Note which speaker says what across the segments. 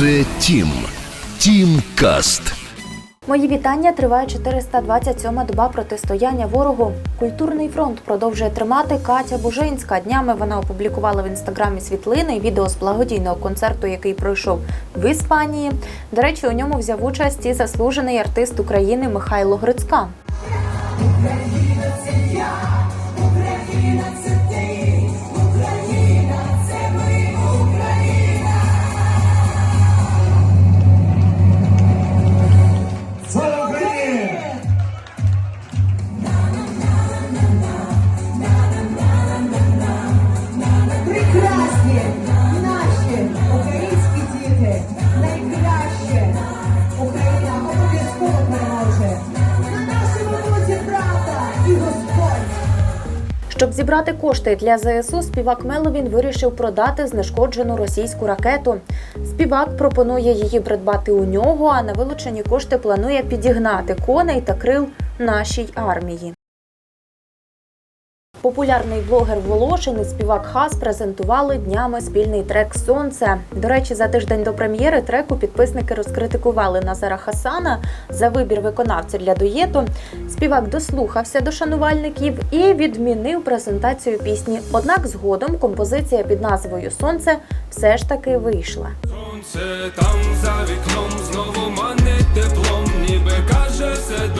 Speaker 1: Це Тім. Тім Каст.
Speaker 2: Мої вітання триває 427-ма доба протистояння ворогу. Культурний фронт продовжує тримати Катя Бужинська. Днями вона опублікувала в інстаграмі світлини і відео з благодійного концерту, який пройшов в Іспанії. До речі, у ньому взяв участь і заслужений артист України Михайло Грицька. Щоб зібрати кошти для ЗСУ, співак Меловін вирішив продати знешкоджену російську ракету. Співак пропонує її придбати у нього, а на вилучені кошти планує підігнати коней та крил нашій армії. Популярний блогер Волошин і співак Хас презентували днями спільний трек Сонце. До речі, за тиждень до прем'єри треку підписники розкритикували Назара Хасана за вибір виконавця для дуєту. Співак дослухався до шанувальників і відмінив презентацію пісні. Однак згодом композиція під назвою Сонце все ж таки вийшла.
Speaker 3: Сонце там за вікном знову манить теплом, ніби каже все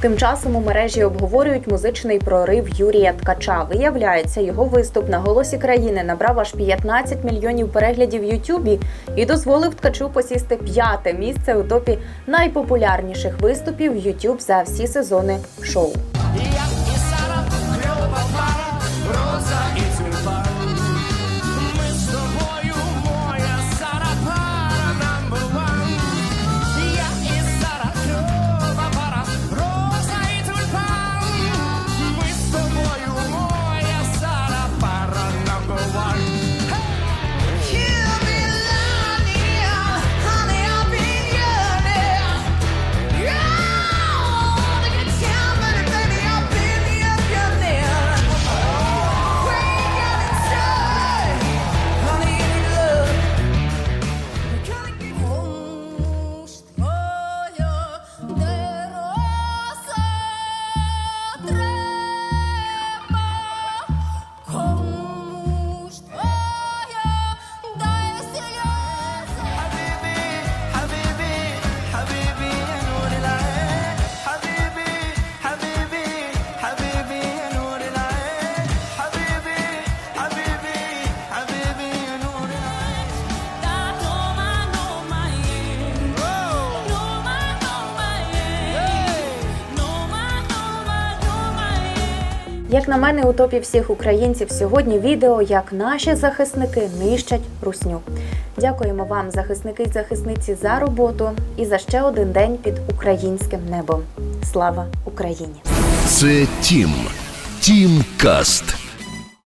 Speaker 2: Тим часом у мережі обговорюють музичний прорив Юрія Ткача. Виявляється, його виступ на голосі країни набрав аж 15 мільйонів переглядів Ютубі і дозволив ткачу посісти п'яте місце у топі найпопулярніших виступів в за всі сезони шоу. Як на мене, у топі всіх українців сьогодні відео, як наші захисники нищать русню. Дякуємо вам, захисники і захисниці, за роботу і за ще один день під українським небом. Слава Україні!
Speaker 1: Це Тім. Тім Каст.